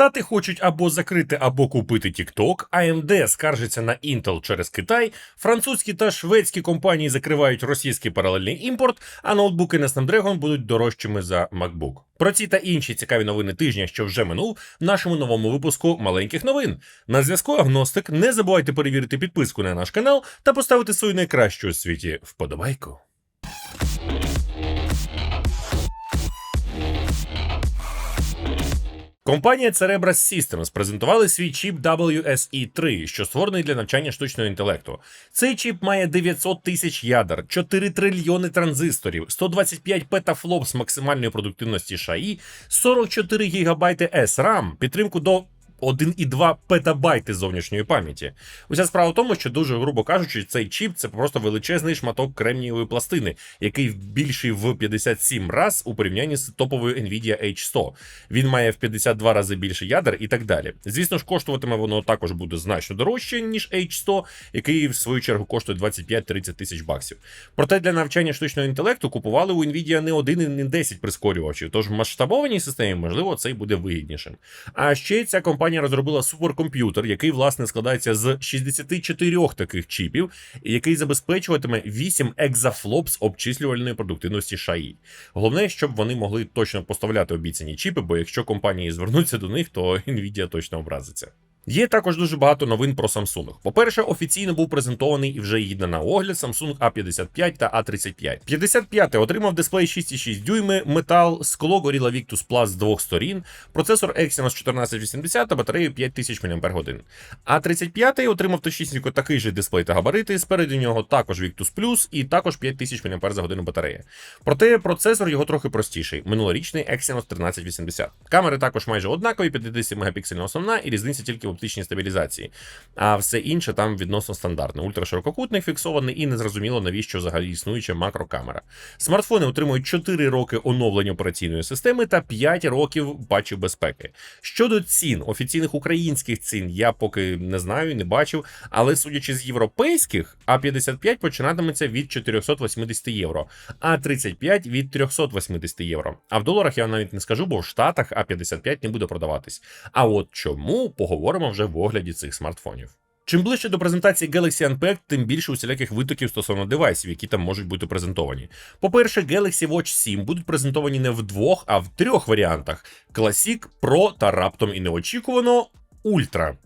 Штати хочуть або закрити, або купити TikTok, AMD скаржиться на Intel через Китай, французькі та шведські компанії закривають російський паралельний імпорт, а ноутбуки на Snapdragon будуть дорожчими за MacBook. Про ці та інші цікаві новини тижня, що вже минув, в нашому новому випуску маленьких новин. На зв'язку Агностик. Не забувайте перевірити підписку на наш канал та поставити свою найкращу у світі вподобайку. Компанія Cerebras Systems презентували свій чіп WSE3, що створений для навчання штучного інтелекту. Цей чіп має 900 тисяч ядер, 4 трильйони транзисторів, 125 петафлоп з максимальної продуктивності ШАІ, 44 гігабайти SRAM, підтримку до 1,2 петабайти зовнішньої пам'яті. Уся справа в тому, що дуже грубо кажучи, цей чіп це просто величезний шматок кремнієвої пластини, який більший в 57 раз у порівнянні з топовою Nvidia H100. Він має в 52 рази більше ядер і так далі. Звісно ж, коштуватиме воно також буде значно дорожче, ніж H100, який в свою чергу коштує 25-30 тисяч баксів. Проте для навчання штучного інтелекту купували у Nvidia не один і не 10 прискорювачів, тож в масштабованій системі, можливо, це й буде вигіднішим. А ще ця компанія розробила суперкомп'ютер, який власне складається з 64 таких чіпів, який забезпечуватиме 8 екзафлоп з обчислювальної продуктивності ШАІ. Головне, щоб вони могли точно поставляти обіцяні чіпи, бо якщо компанії звернуться до них, то Nvidia точно образиться. Є також дуже багато новин про Samsung. По-перше, офіційно був презентований і вже їде на огляд Samsung A55 та A35. 55 отримав дисплей 6,6 дюйми, метал, скло Gorilla Victus Plus з двох сторін, процесор Exynos 1480 та батарею 5000 мАч. А 35 отримав точнісінько такий же дисплей та габарити. Спереду нього також Victus Plus і також 5000 мАч батареї. Проте процесор його трохи простіший. Минулорічний Exynos 1380. Камери також майже однакові, 50 мегапіксельна основна і різниця тільки в оптичній стабілізації. А все інше там відносно стандартне. Ультраширококутник фіксований і незрозуміло, навіщо взагалі існуюча макрокамера. Смартфони отримують 4 роки оновлення операційної системи та 5 років патчів безпеки. Щодо цін, офіційних українських цін я поки не знаю, не бачив, але судячи з європейських, А55 починатиметься від 480 євро, а 35 від 380 євро. А в доларах я навіть не скажу, бо в Штатах А55 не буде продаватись. А от чому поговоримо вже в огляді цих смартфонів. Чим ближче до презентації Galaxy Unpacked, тим більше усіляких витоків стосовно девайсів, які там можуть бути презентовані. По-перше, Galaxy Watch 7 будуть презентовані не в двох, а в трьох варіантах: Classic, Pro та раптом і неочікувано Ультра.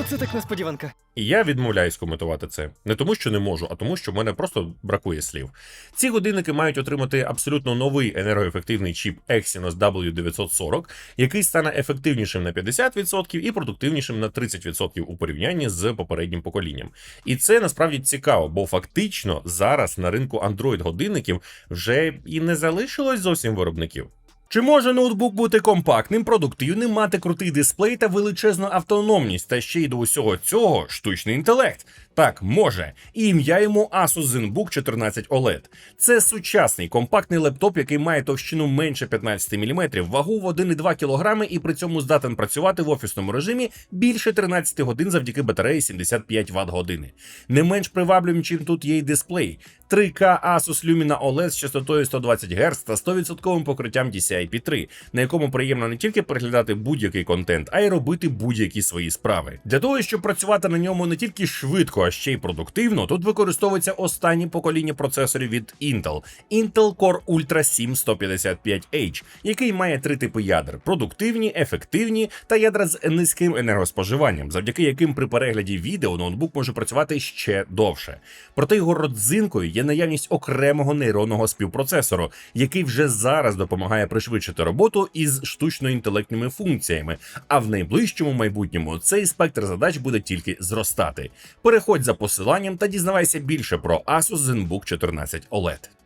Оце так несподіванка. Я відмовляюсь коментувати це не тому, що не можу, а тому, що в мене просто бракує слів. Ці годинники мають отримати абсолютно новий енергоефективний чіп Exynos W940, який стане ефективнішим на 50% і продуктивнішим на 30% у порівнянні з попереднім поколінням. І це насправді цікаво, бо фактично зараз на ринку Android годинників вже і не залишилось зовсім виробників. Чи може ноутбук бути компактним, продуктивним, мати крутий дисплей та величезну автономність, та ще й до усього цього штучний інтелект? Так, може. І ім'я йому Asus ZenBook 14 OLED. Це сучасний компактний лептоп, який має товщину менше 15 мм, вагу в 1,2 кг і при цьому здатен працювати в офісному режимі більше 13 годин завдяки батареї 75 Вт години. Не менш привабливим, чим тут є й дисплей. 3К Asus Lumina OLED з частотою 120 Гц та 100% покриттям DCI-P3, на якому приємно не тільки переглядати будь-який контент, а й робити будь-які свої справи. Для того, щоб працювати на ньому не тільки швидко, а ще й продуктивно, тут використовується останнє покоління процесорів від Intel Intel Core Ultra 7 155H, який має три типи ядер: продуктивні, ефективні та ядра з низьким енергоспоживанням, завдяки яким при перегляді відео ноутбук може працювати ще довше. Проте його родзинкою є наявність окремого нейронного співпроцесору, який вже зараз допомагає пришвидшити роботу із штучно-інтелектними функціями. А в найближчому майбутньому цей спектр задач буде тільки зростати. Переходь за посиланням та дізнавайся більше про Asus ZenBook 14 OLED.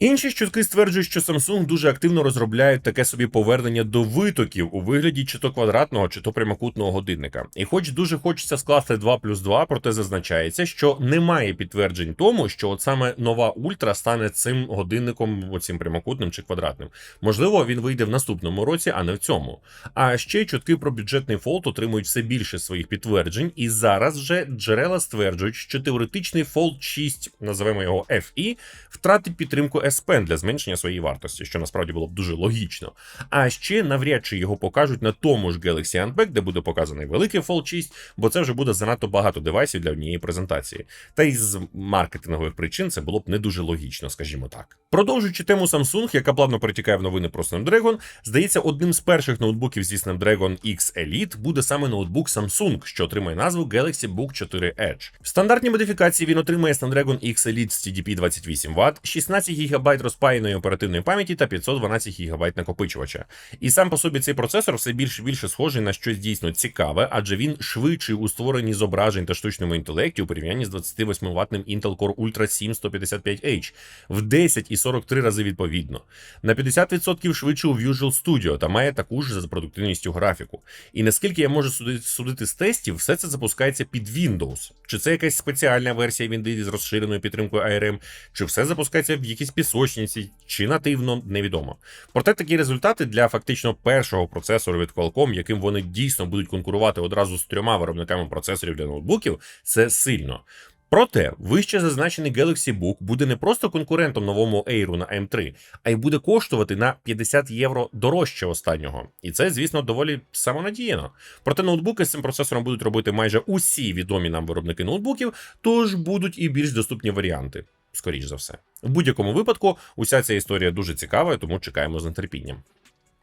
Інші чутки стверджують, що Samsung дуже активно розробляють таке собі повернення до витоків у вигляді чи то квадратного, чи то прямокутного годинника. І хоч дуже хочеться скласти 2 плюс 2, проте зазначається, що немає підтверджень тому, що от саме нова ультра стане цим годинником, оцим прямокутним чи квадратним. Можливо, він вийде в наступному році, а не в цьому. А ще чутки про бюджетний фолд отримують все більше своїх підтверджень, і зараз вже джерела стверджують, що теоретичний Fold 6, називаємо його FE, втратить підтримку Pen для зменшення своєї вартості, що насправді було б дуже логічно. А ще навряд чи його покажуть на тому ж Galaxy Unpack, де буде показаний великий Fold 6, бо це вже буде занадто багато девайсів для однієї презентації. Та й з маркетингових причин це було б не дуже логічно, скажімо так. Продовжуючи тему Samsung, яка плавно перетікає в новини про Snapdragon, здається, одним з перших ноутбуків зі Snapdragon X Elite буде саме ноутбук Samsung, що отримає назву Galaxy Book 4 Edge. В стандартній модифікації він отримає Snapdragon X Elite з TDP 28 Вт, 16 ГБ розпаяної оперативної пам'яті та 512 ГБ накопичувача. І сам по собі цей процесор все більше більше схожий на щось дійсно цікаве, адже він швидший у створенні зображень та штучному інтелекті у порівнянні з 28 ватним Intel Core Ultra 7 155H в 10 і 43 рази відповідно. На 50% швидше у Visual Studio та має таку ж за продуктивністю графіку. І наскільки я можу судити, з тестів, все це запускається під Windows. Чи це якась спеціальна версія Windows з розширеною підтримкою ARM, чи все запускається в якійсь пісочниці, чи нативно, невідомо. Проте такі результати для фактично першого процесору від Qualcomm, яким вони дійсно будуть конкурувати одразу з трьома виробниками процесорів для ноутбуків, це сильно. Проте вище зазначений Galaxy Book буде не просто конкурентом новому Air на M3, а й буде коштувати на 50 євро дорожче останнього. І це, звісно, доволі самонадіяно. Проте ноутбуки з цим процесором будуть робити майже усі відомі нам виробники ноутбуків, тож будуть і більш доступні варіанти. Скоріш за все. В будь-якому випадку, уся ця історія дуже цікава, тому чекаємо з нетерпінням.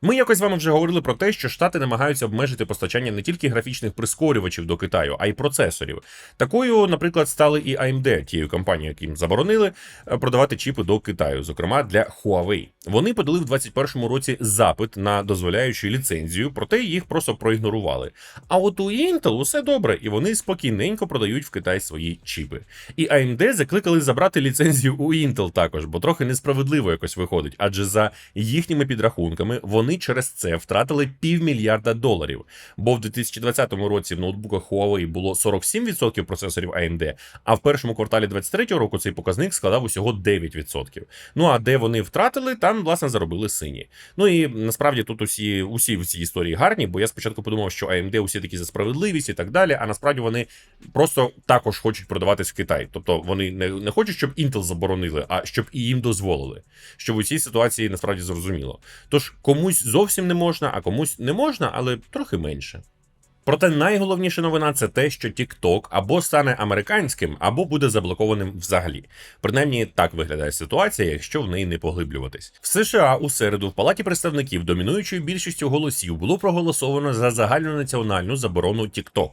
Ми якось з вами вже говорили про те, що штати намагаються обмежити постачання не тільки графічних прискорювачів до Китаю, а й процесорів. Такою, наприклад, стали і AMD, тією компанією, яким заборонили е, продавати чіпи до Китаю, зокрема для Huawei. Вони подали в 2021 році запит на дозволяючу ліцензію, проте їх просто проігнорували. А от у Intel усе добре, і вони спокійненько продають в Китай свої чіпи. І AMD закликали забрати ліцензію у Intel також, бо трохи несправедливо якось виходить, адже за їхніми підрахунками вони через це втратили півмільярда доларів. Бо в 2020 році в ноутбуках Huawei було 47% процесорів AMD, а в першому кварталі 2023 року цей показник складав усього 9%. Ну а де вони втратили, там власне заробили сині. Ну і насправді тут усі усі в цій історії гарні, бо я спочатку подумав, що AMD усі такі за справедливість і так далі. А насправді вони просто також хочуть продаватись в Китай. Тобто вони не, не хочуть, щоб Intel заборонили, а щоб і їм дозволили. Що в цій ситуації насправді зрозуміло. Тож комусь зовсім не можна, а комусь не можна, але трохи менше. Проте найголовніша новина це те, що TikTok або стане американським, або буде заблокованим взагалі. Принаймні так виглядає ситуація, якщо в неї не поглиблюватись. В США у середу в палаті представників домінуючою більшістю голосів було проголосовано за загальнонаціональну заборону TikTok.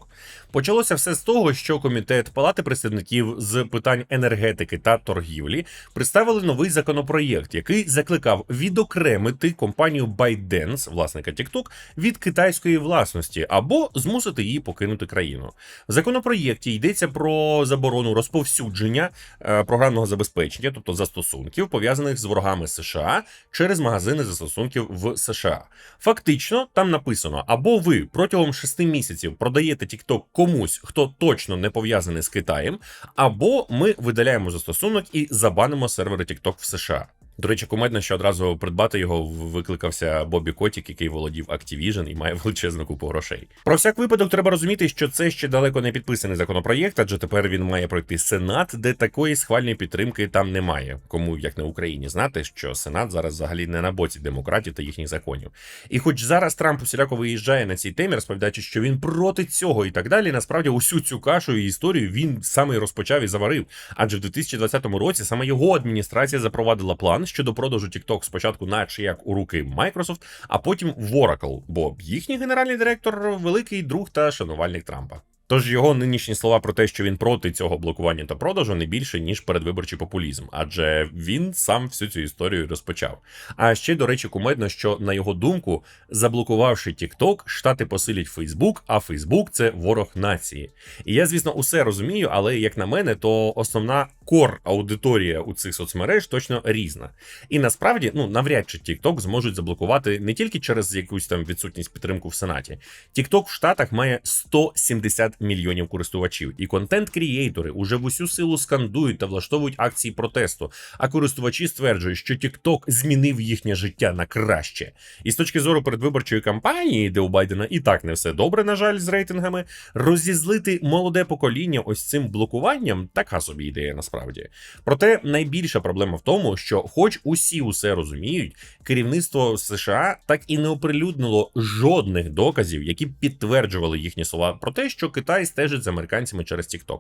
Почалося все з того, що комітет Палати представників з питань енергетики та торгівлі представили новий законопроєкт, який закликав відокремити компанію ByteDance, власника TikTok, від китайської власності або змусити її покинути країну. В законопроєкті йдеться про заборону розповсюдження е, програмного забезпечення, тобто застосунків, пов'язаних з ворогами США через магазини застосунків в США. Фактично, там написано: або ви протягом 6 місяців продаєте TikTok комусь, хто точно не пов'язаний з Китаєм, або ми видаляємо застосунок і забанимо сервери TikTok в США. До речі, кумедно, що одразу придбати його викликався Бобі Котік, який володів Activision і має величезну купу грошей. Про всяк випадок треба розуміти, що це ще далеко не підписаний законопроєкт, адже тепер він має пройти Сенат, де такої схвальної підтримки там немає. Кому як на Україні знати, що Сенат зараз взагалі не на боці демократів та їхніх законів. І хоч зараз Трамп усіляко виїжджає на цій темі, розповідаючи, що він проти цього і так далі, насправді усю цю кашу і історію він саме розпочав і заварив. Адже в 2020 році саме його адміністрація запровадила план щодо продажу TikTok спочатку, наче як у руки Microsoft, а потім в Oracle, бо їхній генеральний директор великий друг та шанувальник Трампа. Тож його нинішні слова про те, що він проти цього блокування та продажу, не більше ніж передвиборчий популізм, адже він сам всю цю історію розпочав. А ще, до речі, кумедно, що на його думку, заблокувавши TikTok, штати посилять Facebook, а Facebook – це ворог нації. І я, звісно, усе розумію, але як на мене, то основна кор аудиторія у цих соцмереж точно різна. І насправді, ну навряд чи TikTok зможуть заблокувати не тільки через якусь там відсутність підтримку в Сенаті. TikTok в Штатах має 170 мільйонів користувачів, і контент-крієйтори уже в усю силу скандують та влаштовують акції протесту. А користувачі стверджують, що TikTok змінив їхнє життя на краще. І з точки зору передвиборчої кампанії, де у Байдена і так не все добре, на жаль, з рейтингами, розізлити молоде покоління ось цим блокуванням така собі ідея насправді. Проте найбільша проблема в тому, що, хоч усі усе розуміють, керівництво США так і не оприлюднило жодних доказів, які б підтверджували їхні слова про те, що Китай стежить за американцями через TikTok.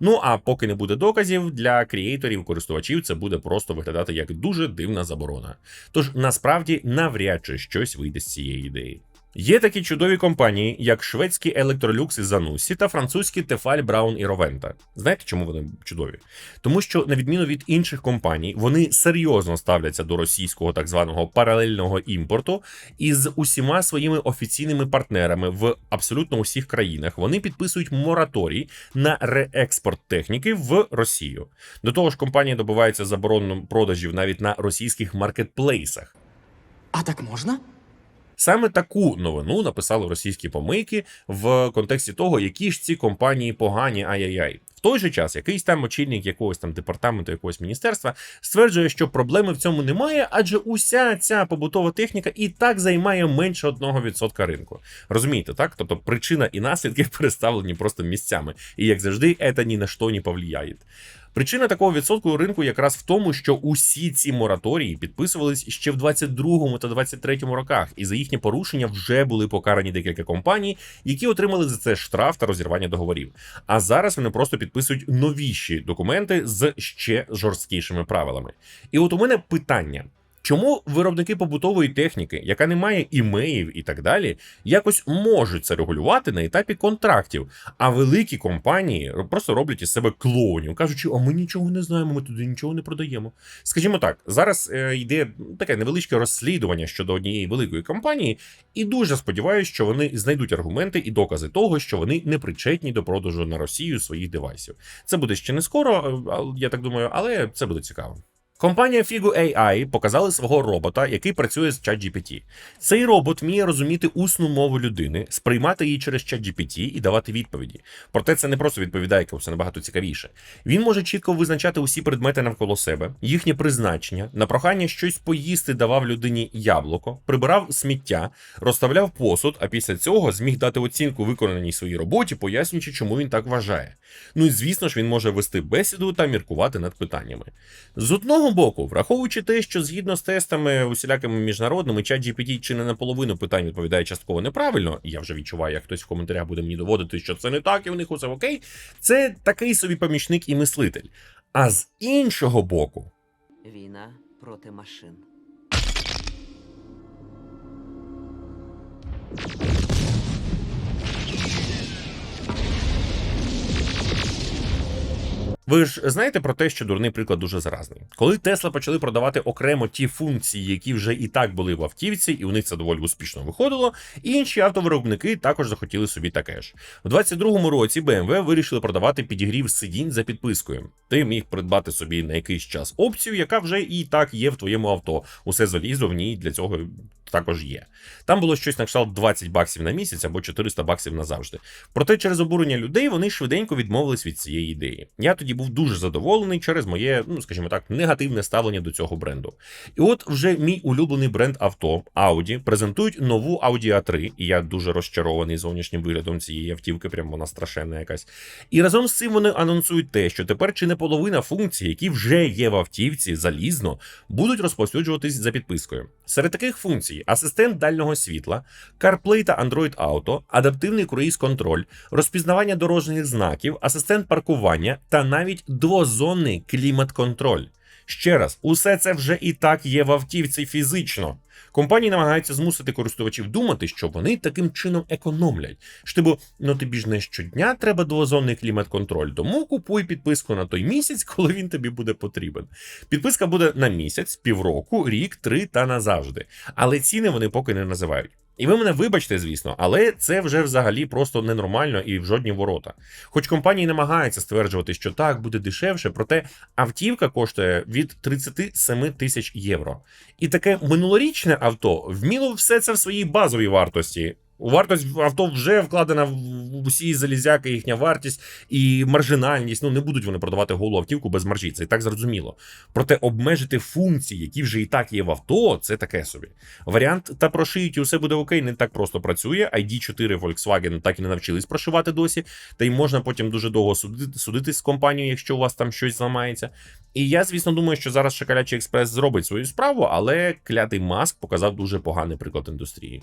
Ну а поки не буде доказів, для крієйторів, користувачів це буде просто виглядати як дуже дивна заборона. Тож насправді навряд чи щось вийде з цієї ідеї. Є такі чудові компанії, як шведські Electrolux і Zanussi та французькі Tefal, Brown і Roventa. Знаєте, чому вони чудові? Тому що, на відміну від інших компаній, вони серйозно ставляться до російського так званого паралельного імпорту, і з усіма своїми офіційними партнерами в абсолютно усіх країнах вони підписують мораторій на реекспорт техніки в Росію. До того ж, компанія добивається заборону продажів навіть на російських маркетплейсах. А так можна? Саме таку новину написали російські помийки в контексті того, які ж ці компанії погані ай-яй-яй. В той же час якийсь там очільник якогось там департаменту, якогось міністерства стверджує, що проблеми в цьому немає, адже уся ця побутова техніка і так займає менше 1% ринку. Розумієте, так? Тобто причина і наслідки переставлені просто місцями. І як завжди, це ні на що не повлияє. Причина такого відсотку ринку якраз в тому, що усі ці мораторії підписувались ще в 22-му та 23-му роках, і за їхнє порушення вже були покарані декілька компаній, які отримали за це штраф та розірвання договорів. А зараз вони просто підписують новіші документи з ще жорсткішими правилами. І от у мене питання. Чому виробники побутової техніки, яка не має імеїв і так далі, якось можуть це регулювати на етапі контрактів, а великі компанії просто роблять із себе клоунів, кажучи, а ми нічого не знаємо, ми туди нічого не продаємо. Скажімо так, зараз е, йде таке невеличке розслідування щодо однієї великої компанії, і дуже сподіваюся, що вони знайдуть аргументи і докази того, що вони не причетні до продажу на Росію своїх девайсів. Це буде ще не скоро, е, я так думаю, але це буде цікаво. Компанія Figu AI показала свого робота, який працює з ChatGPT. Цей робот вміє розуміти усну мову людини, сприймати її через ChatGPT і давати відповіді. Проте це не просто відповідайка, це набагато цікавіше. Він може чітко визначати усі предмети навколо себе, їхнє призначення, на прохання щось поїсти давав людині яблуко, прибирав сміття, розставляв посуд, а після цього зміг дати оцінку виконаній своїй роботі, пояснюючи, чому він так вважає. Ну і звісно ж, він може вести бесіду та міркувати над питаннями. З одного боку, враховуючи те, що згідно з тестами усілякими міжнародними, чат GPT чи не наполовину питань відповідає частково неправильно, я вже відчуваю, як хтось в коментарях буде мені доводити, що це не так, і в них усе окей. Це такий собі помічник і мислитель. А з іншого боку, Війна проти машин. Ви ж знаєте про те, що дурний приклад дуже заразний. Коли Тесла почали продавати окремо ті функції, які вже і так були в автівці, і у них це доволі успішно виходило, інші автовиробники також захотіли собі таке ж. У 22-му році BMW вирішили продавати підігрів сидінь за підпискою. Ти міг придбати собі на якийсь час опцію, яка вже і так є в твоєму авто. Усе залізо в ній для цього також є. Там було щось на кшталт 20 баксів на місяць або 400 баксів назавжди. Проте через обурення людей вони швиденько відмовились від цієї ідеї. Я тоді був дуже задоволений через моє, ну скажімо так, негативне ставлення до цього бренду. І от вже мій улюблений бренд авто Audi презентують нову Audi A3, і я дуже розчарований зовнішнім виглядом цієї автівки, прям вона страшенна якась. І разом з цим вони анонсують те, що тепер чи не половина функцій, які вже є в автівці залізно, будуть розповсюджуватись за підпискою. Серед таких функцій асистент дальнього світла, CarPlay та Android Auto, адаптивний круїз-контроль, розпізнавання дорожніх знаків, асистент паркування та навіть двозонний клімат-контроль. Ще раз, усе це вже і так є в автівці фізично. Компанії намагаються змусити користувачів думати, що вони таким чином економлять. Штибо, ну тобі ж не щодня треба двозонний клімат-контроль, тому купуй підписку на той місяць, коли він тобі буде потрібен. Підписка буде на місяць, півроку, рік, три та назавжди. Але ціни вони поки не називають. І ви мене вибачте, звісно, але це вже взагалі просто ненормально і в жодні ворота. Хоч компанії намагаються стверджувати, що так буде дешевше, проте автівка коштує від 37 тисяч євро. І таке минулорічне авто вміло все це в своїй базовій вартості. У вартість авто вже вкладена в усі залізяки, їхня вартість і маржинальність. Ну не будуть вони продавати голу автівку без маржі. Це і так зрозуміло. Проте обмежити функції, які вже і так є в авто, це таке собі. Варіант та прошиють і усе буде окей, не так просто працює. ID4 Volkswagen так і не навчились прошивати досі. Та й можна потім дуже довго судити, судитись з компанією, якщо у вас там щось зламається. І я, звісно, думаю, що зараз Шоколячий Експрес зробить свою справу, але клятий маск показав дуже поганий приклад індустрії.